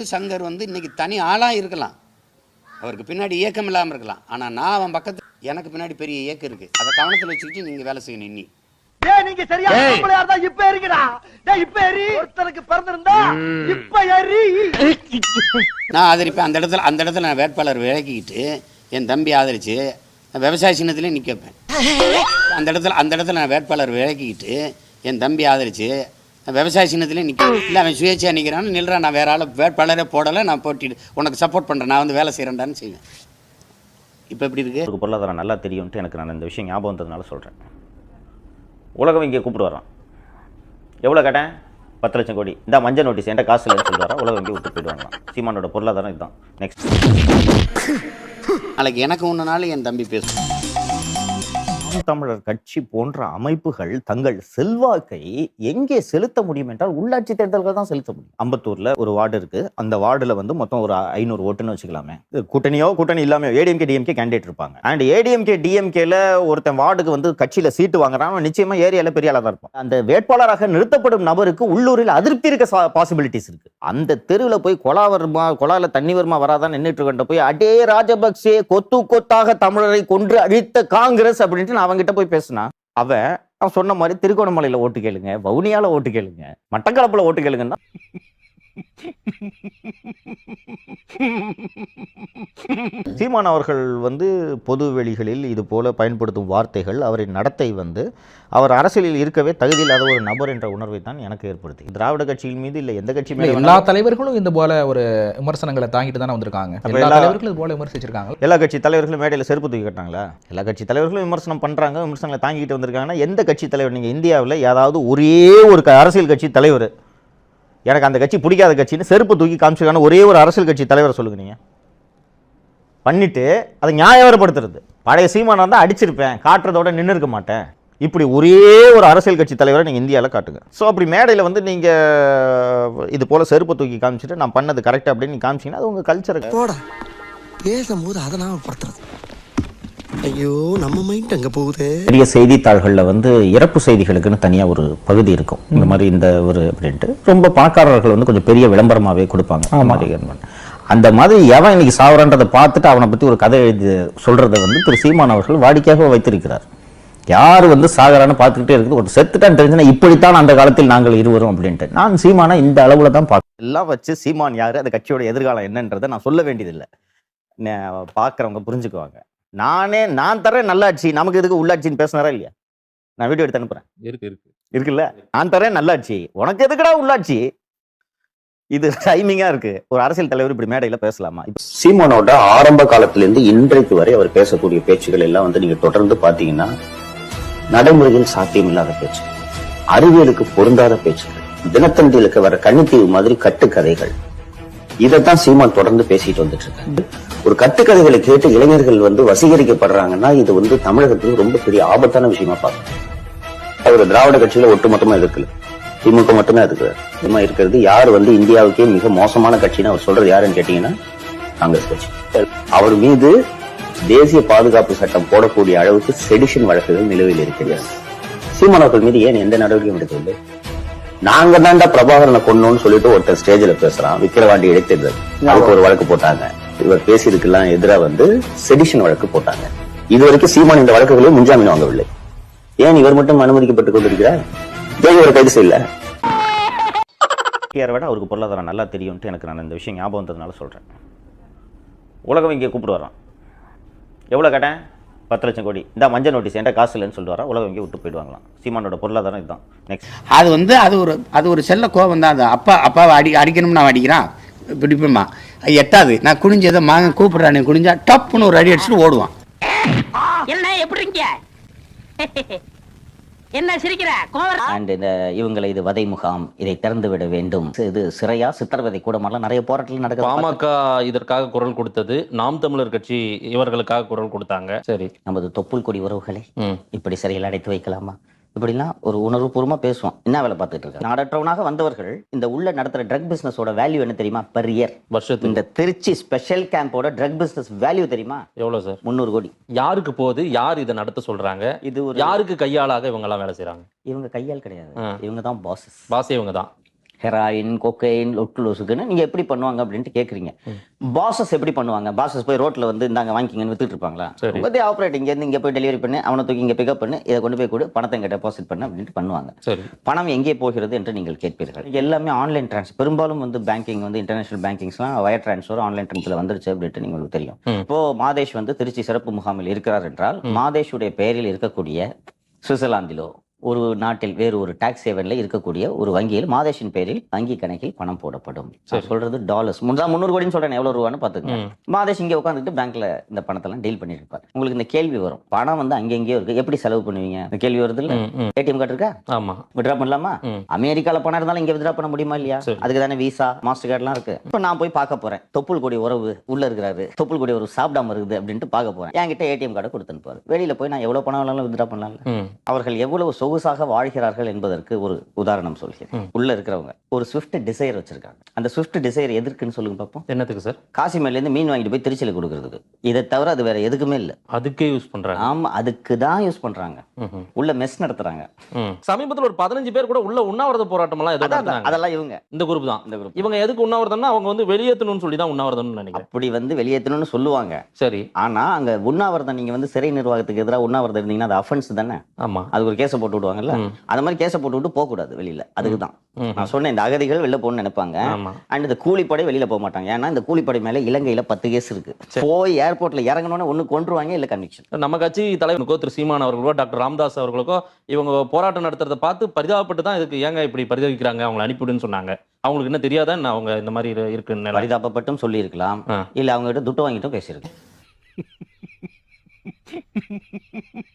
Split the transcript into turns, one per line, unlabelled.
அளவுக்கு சங்கர் வந்து இன்னைக்கு தனி ஆளாக இருக்கலாம். அவருக்கு பின்னாடி இயக்கம் இல்லாமல் இருக்கலாம். ஆனால் நான் அவன் பக்கத்து எனக்கு பின்னாடி பெரிய இயக்கம் இருக்குது அதை கவனத்தில் வச்சுக்கிட்டு நீங்கள் வேலை செய்யணும் இன்னி.
நீங்க சரியா இப்ப பிறந்திருந்தா எரி.
நான் ஆதரிப்பேன். அந்த இடத்துல அந்த இடத்துல நான் வேட்பாளர் விலக்கிக்கிட்டு என் தம்பி ஆதரித்து விவசாய சின்னத்திலே நிற்க வைப்பேன். அந்த இடத்துல அந்த இடத்துல நான் வேட்பாளர் விலக்கிக்கிட்டு என் தம்பி ஆதரித்து விவசாய சின்னத்திலே நிற்க இல்லை அவன் சுயேட்சையாக நிற்கிறான்னு நில்றான் நான் வேற ஆள் வேட்பாளரே போடலை. நான் போட்டிட்டு உனக்கு சப்போர்ட் பண்ணுறேன் நான் வந்து வேலை செய்கிறேன்டான்னு செய்வேன். இப்போ எப்படி இருக்கு?
அவருக்கு பொருளாதாரம் நல்லா தெரியும்ட்டு எனக்கு நான் இந்த விஷயம் ஞாபகம் வந்ததுனால சொல்கிறேன் உலகம் இங்கே கூப்பிட்டு வரான் எவ்வளோ கேட்டேன் பத்து லட்சம் கோடி. இந்த மஞ்சள் நோட்டீஸ். என்கிட்ட காசு இல்லைன்னு சொல்லுவாரா உலகம் இங்கே விட்டு போயிடுவாங்களாம். சீமானோட பொருளாதாரம் இதுதான். நெக்ஸ்ட்
நாளைக்கு எனக்கு ஒன்று நாள் என் தம்பி பேசுவான்.
நாம் தமிழர் கட்சி போன்ற அமைப்புகள் தங்கள் செல்வாக்கை எங்கே செலுத்த முடியும் என்றால் உள்ளாட்சி தேர்தல்கள் தான் செலுத்த முடியும். அம்பத்தூர்ல ஒரு வார்டு இருக்கு. அந்த வார்டுல வந்து மொத்தம் ஒரு ஐநூறு ஓட்டுன்னு வச்சுக்கலாமே. கூட்டணியோ கூட்டணி இல்லாம ஏடிஎம்கே டிஎம்கே கேண்டிடேட் இருப்பாங்க. அண்ட் ஏடிஎம்கே டிஎம்கேல ஒருத்தன் வார்டுக்கு வந்து கட்சியில சீட்டு வாங்குறான். நிச்சயமா ஏரியால பெரிய ஆளா இருப்பான். அந்த வேட்பாளராக நிறுத்தப்படும் நபருக்கு உள்ளூரில் அதிருப்தி இருக்க பாசிபிலிட்டிஸ் இருக்கு. அந்த தெருவில் போய் கொலா வருமா கொலால தண்ணி வருமா வராதான் நின்றுட்டு இருக்கின்ற போய் அடே ராஜபக்சே கொத்து கொத்தாக தமிழரை கொன்று அழித்த காங்கிரஸ் அப்படின்ட்டு நான் அவன்கிட்ட போய் பேசினா அவன் அவன் சொன்ன மாதிரி திருகோணமலையில ஓட்டு கேளுங்க வவுனியால ஓட்டு கேளுங்க மட்டக்களப்புல ஓட்டு கேளுங்கன்னா சீமான் அவர்கள் வந்து பொது வெளிகளில் இது போல பயன்படுத்தும் வார்த்தைகள் அவரின் நடத்தை வந்து அவர் அரசியலில் இருக்கவே தகுதியில்லாத ஒரு நபர் என்ற உணர்வை தான் எனக்கு ஏற்படுத்தி. திராவிட கட்சியின் மீது இல்லை எந்த கட்சி மீது
எல்லா தலைவர்களும் இந்த போல ஒரு விமர்சனங்களை தாங்கிட்டு தானே வந்திருக்காங்க. எல்லா தலைவர்களும் இது போல விமர்சிச்சிருக்காங்க.
எல்லா கட்சி தலைவர்களும் மேடையில் செருப்பு தூக்கி கட்டாங்களா எல்லா கட்சி தலைவர்களும் விமர்சனம் பண்றாங்க விமர்சனங்களை தாங்கிட்டு வந்திருக்காங்கன்னா எந்த கட்சி தலைவர்? நீங்க இந்தியாவில் ஏதாவது ஒரே ஒரு அரசியல் கட்சி தலைவர் எனக்கு அந்த கட்சி பிடிக்காத கட்சின்னு செருப்பு தூக்கி காமிச்சிருக்கான ஒரே ஒரு அரசியல் கட்சி தலைவரை சொல்லுங்க நீங்கள் பண்ணிட்டு அதை நியாயவரப்படுத்துறது. பழைய சீமானா தான் அடிச்சிருப்பேன் காட்டுறதோட நின்று இருக்க மாட்டேன். இப்படி ஒரே ஒரு அரசியல் கட்சி தலைவரை நீங்கள் இந்தியாவில் காட்டுங்க. ஸோ அப்படி மேடையில் வந்து நீங்கள் இது போல் செருப்பு தூக்கி காமிச்சிட்டு நான் பண்ணது கரெக்டாக அப்படின்னு நீங்கள் காமிச்சிங்கன்னா அது உங்கள் கல்ச்சரை
போட. பேசும்போது அதை நான் படுத்துறது ஐயோ நம்ம மைண்ட் அங்க போகுது.
பெரிய செய்தித்தாள்களில் வந்து இறப்பு செய்திகளுக்குன்னு தனியாக ஒரு பகுதி இருக்கும். இந்த மாதிரி இந்த ஒரு அப்படின்ட்டு. ரொம்ப பணக்காரர்கள் வந்து கொஞ்சம் பெரிய விளம்பரமாகவே கொடுப்பாங்க. அந்த மாதிரி earn அந்த மாதிரி எவன் இன்னைக்கு சாவரன்றதை பார்த்துட்டு அவனை பற்றி ஒரு கதை எழுதி சொல்றதை வந்து திரு சீமான் அவர்கள் வாடிக்கையாக வைத்திருக்கிறார். யார் வந்து சாகரான்னு பார்த்துக்கிட்டே இருக்குது. ஒரு செத்துட்டான்னு தெரிஞ்சுன்னா இப்படித்தான் அந்த காலத்தில் நாங்கள் இருவரும் அப்படின்ட்டு. நான் சீமானை இந்த அளவில் தான் பார்க்க எல்லாம் வச்சு சீமான் யார்? அந்த கட்சியோட எதிர்காலம் என்னன்றதை நான் சொல்ல வேண்டியதில்லை. பார்க்கறவங்க புரிஞ்சுக்குவாங்க. நானே நான் தரேன் நல்லாட்சி நமக்கு இதுக்கு உள்ளாட்சின்னு பேசினாரா இல்லையா? நான் வீடியோ எடுத்து அனுப்புறேன்.
இருக்கு இருக்கு.
இருக்குல்ல? நான் தரேன் நல்லாட்சி உனக்கு எதுக்குடா உள்ளாட்சி? இது டைமிங்கா இருக்கு. ஒரு அரசியல் தலைவர் இப்படி மேடையில பேசலாமா?
சீமானோட ஆரம்ப காலத்திலிருந்து இன்றைக்கு வரை அவர் பேசக்கூடிய பேச்சுகள் எல்லாம் வந்து நீங்க தொடர்ந்து பாத்தீங்கன்னா நடைமுறையில் சாத்தியமில்லாத பேச்சு. அறிவியலுக்கு பொருந்தாத பேச்சுகள் தினத்தந்திகளுக்கு வர கண்ணித்தீவு மாதிரி கட்டுக்கதைகள். இதைத்தான் சீமான் தொடர்ந்து பேசிட்டு வந்துட்டு இருக்காங்க ஒரு கட்டுக்கதைகளை கேட்டு இளைஞர்கள் வந்து வசீகரிக்கப்படுறாங்கன்னா இது வந்து தமிழகத்துக்கு ரொம்ப பெரிய ஆபத்தான விஷயமா பார்க்கணும். அவர் திராவிட கட்சியில ஒட்டுமொத்தமா எதிர்க்கல. திமுக மட்டுமே இருக்கிறார் சும்மா இருக்கிறது யார் வந்து இந்தியாவுக்கே மிக மோசமான கட்சின்னு அவர் சொல்றது யாருன்னு கேட்டீங்கன்னா காங்கிரஸ் கட்சி. அவர் மீது தேசிய பாதுகாப்பு சட்டம் போடக்கூடிய அளவுக்கு செடிஷன் வழக்குகள் நிலுவையில் இருக்கிறது. சீமானவர்கள் மீது ஏன் எந்த நடவடிக்கையும் எடுக்கவில்லை? நாங்க தான்டா பிரபாகரனை கொன்னோம்னு சொல்லிட்டு ஒருத்தர் ஸ்டேஜ்ல பேசுறான். விக்கிரவாண்டி இடைத்தேர்தல். அதுக்கு ஒரு வழக்கு போட்டாங்க. இவர் பேசியதுக்கெல்லாம் எதிரா வந்து செடிஷன் வழக்கு போட்டாங்க. இதுவரைக்கும் சீமான் இந்த வழக்குகளையும் முன்ஜாமீன் வாங்கவில்லை. ஏன் இவர் மட்டும் அனுமதிக்கப்பட்டுக் கொண்டிருக்கிறார்? ஏன் இவரை கைது செய்யல?
கேஆர் விட அவருக்கு பொருளாதாரம் நல்லா தெரியும்ட்டு எனக்கு நான் இந்த விஷயம் ஞாபகம் வந்ததுனால சொல்றேன். உலகம் இங்கே கூப்பிட்டு வரான் எவ்வளோ கேட்டேன் பத்து லட்சம் கோடி. இந்த மஞ்சள் நோட்டீஸ் என்கிட்ட காசு இல்லைன்னு சொல்லிட்டு வரா. உலகம் இங்கே விட்டு போயிடுவாங்களாம் சீமானோட பொருளாதாரம் இதுதான். நெக்ஸ்ட்
அது வந்து அது ஒரு அது ஒரு செல்ல கோபம் தான். அது அப்பா அப்பாவை அடி அடிக்கணும்னு அவன் அடிக்கிறான். பிடிப்பேம்மா. அது எட்டாது. நான் குனிஞ்சதை மகன் கூப்பிட்றானே குனிஞ்சா டப்புன்னு ஒரு அடி அடிச்சுட்டு ஓடுவான்.
என்ன எப்படி இருக்கீங்க? என்ன சிரிக்கிற?
அண்ட் இந்த இவங்களை இது வதை முகாம் இதை திறந்து விட வேண்டும். இது சிறையா சித்திரவதை கூட மாதிரிலாம் நிறைய போராட்டங்கள் நடக்குது.
பாமக இதற்காக குரல் கொடுத்தது நாம் தமிழர் கட்சி இவர்களுக்காக குரல் கொடுத்தாங்க. சரி
நமது தொப்புள் கொடி உறவுகளை. இப்படி சிறையில் அடைத்து வைக்கலாமா? இப்படிலாம் ஒரு உணர்வுபூர்வமா பேசுவோம் என்ன வேலை பார்த்துட்டு இருக்க நாடற்றவனாக வந்தவர்கள் இந்த உள்ள நடத்துற ட்ரக் பிசினஸோட வேல்யூ என்ன தெரியுமா? per year.
வருஷத்துக்கு.
இந்த திருச்சி ஸ்பெஷல் கேம்போட ட்ரக் பிசினஸ் வேல்யூ தெரியுமா?
எவ்வளவு சார்?
முந்நூறு கோடி.
யாருக்கு போகுது? யார் இதை நடத்த சொல்றாங்க?
இது ஒரு
யாருக்கு கையாளாக இவங்க எல்லாம் வேலை செய்றாங்க?
இவங்க கையால் கிடையாது. இவங்க தான் பாசஸ்
பாசே இவங்க தான்.
ஹெராயின் கொக்கைன் லொட்டுலோசுக்குன்னு நீங்க எப்படி பண்ணுவாங்க அப்படின்ட்டு கேக்குறீங்க. பாசஸ் எப்படி பண்ணுவாங்க? பாசஸ் போய் ரோட்ல வந்து இந்தாங்க வாங்கிக்கிங்கன்னு வித்துட்டு இருப்பாங்களா. உங்க ஆப்ரேட் இங்க இருந்து இங்க போய் டெலிவரி பண்ணு அவனை தூக்கி இங்க பிக்கப் பண்ணு இதை கொண்டு போய் கொடு பணத்தை இங்க டெபாசிட் பண்ணு அப்படின்ட்டு பண்ணுவாங்க. பணம் எங்கே போகிறது என்று நீங்கள் கேட்பீர்கள். எல்லாமே ஆன்லைன் ட்ரான்ஸ் பெரும்பாலும் வந்து பேங்கிங் வந்து இன்டர்நேஷனல் பேங்கிங்ஸ்லாம் வயர் ட்ரான்ஸ்ஃபர் ஆன்லைன் ட்ரான்ஸ்ஃபர் வந்துருச்சு அப்படின்ட்டு உங்களுக்கு தெரியும். இப்போ மாதேஷ் வந்து திருச்சி சிறப்பு முகாமில் இருக்கிறார் என்றால் மாதேஷுடைய பெயரில் இருக்கக்கூடிய சுவிட்சர்லாந்திலோ ஒரு நாட்டில் வேறு ஒரு டாக்ஸ் ஹேவன்ல இருக்கக்கூடிய ஒரு வங்கியில் மாதேஷின் பெயரில் வங்கி கணக்கில் பணம் போடப்படும். சொல்றது டாலர்ஸ் முன்னா முந்நூறு கோடின்னு சொல்றேன் எவ்வளவு ரூபான்னு பாத்துக்கங்க
ம்.
மாதேஷ் இங்க உட்காந்துட்டு பேங்க்ல இந்த பணத்தெல்லாம் டீல் பண்ணிட்டு இருப்பார் உங்களுக்கு இந்த கேள்வி வரும். பணம் வந்து அங்கெங்கேயோ இருக்கு. எப்படி செலவு பண்ணுவீங்க? இந்த கேள்வி வருது இல்ல. ஏடிஎம் கார்டு இருக்கா?
ஆமா.
வித்ரா பண்ணலாமா. அமெரிக்கால பணம் இருந்தாலும் இங்க வித்ரா பண்ண முடியுமா இல்லையா. அதுக்கு தானே விசா மாஸ்டர் கார்டுலாம் இருக்கு. இப்போ நான் போய் பார்க்க போறேன். தொப்புள் கொடி உறவு உள்ள இருக்கிறாரு. தொப்புள் கொடி உறவு சாப்பிடாம இருக்குது அப்படின்ட்டு பார்க்க போறேன். என்கிட்ட ஏடிஎம் கார்டு கொடுத்து அனுப்புவாரு வெளியில போய் நான் எவ்வளவு பணம் வேணாலும் வித்ரா பண்ணலாம்ல.
ம்.
அவர்கள் எவ்வளவு சொகுசாக வாழ்கிறார்கள் என்பதற்கு ஒரு உதாரணம் சொல்கிறேன். உள்ள இருக்கிறவங்க. ஒரு ஸ்விஃப்ட் டிசைர் வச்சிருக்காங்க. அந்த ஸ்விஃப்ட் டிசைர் எதற்குன்னு சொல்லுங்க பார்ப்போம்
என்னத்துக்கு சார்?
காசிமேல இருந்து மீன் வாங்கிட்டு போய் திருச்சியில கொடுக்கறதுக்கு. இதை தவிர அது வேற எதுக்குமே இல்ல.
அதுக்கே யூஸ் பண்றாங்க.
ஆமா அதுக்கு தான் யூஸ் பண்றாங்க. உள்ள மெஸ் நடத்துறாங்க.
சமீபத்துல ஒரு பதினஞ்சு பேர் கூட உள்ள உண்ணாவிரத போராட்டம் எல்லாம்.
அதெல்லாம் இவங்க.
இந்த குரூப் தான்.
இந்த group.
இவங்க எதுக்கு உண்ணாவிரதம்னா அவங்க வந்து வெளியேற்றணும்னு சொல்லி தான் உண்ணாவிரதம்னு நினைக்கிறேன்.
அப்படி வந்து வெளியேற்றணும்னு சொல்லுவாங்க.
சரி.
ஆனா அங்க உண்ணாவிரதம் நீங்க வந்து சிறை நிர்வாகத்துக்கு எதிராக உண்ணாவிரதம் இருந்தீங்கன்னா அது அஃபென்ஸ் தானே?
ஆமா.
அதுக்கு ஒரு கேஸை போட்டு விடுவாங்கல்ல
ம்.
அந்த மாதிரி கேஸை போட்டு விட்டு போக கூடாது வெளியில அதுக்கு தான். நான் சொன்னேன் இந்த அகதிகள் வெளில போகணும்னு நினைப்பாங்க. அண்ட் இந்த கூலிப்படை வெளியில போக மாட்டாங்க. ஏன்னா இந்த கூலிப்படை மேல இலங்கையில பத்து கேஸ் இருக்கு. போய் ஏர்போர்ட்ல இறங்கணும்னு ஒண்ணு கொண்டுருவாங்க இல்ல கன்விக்ஷன்
நம்ம கட்சி தலைவருக்கோ திரு சீமான் அவர்களுக்கோ டாக்டர் ராமதாஸ் அவர்களுக்கோ இவங்க போராட்டம் நடத்துறத பார்த்து பரிதாபப்பட்டு தான் இதுக்கு ஏங்க இப்படி பரிதவிக்கிறாங்க அவங்களை அனுப்பிவிடுன்னு சொன்னாங்க. அவங்களுக்கு என்ன தெரியாதா என்ன அவங்க இந்த மாதிரி இரு- இருக்குன்னு?
பரிதாபப்பட்டும் சொல்லியிருக்கலாம். இல்ல அவங்க கிட்ட துட்டு வாங்கிட்டும் பேசியிருக்கலாம்.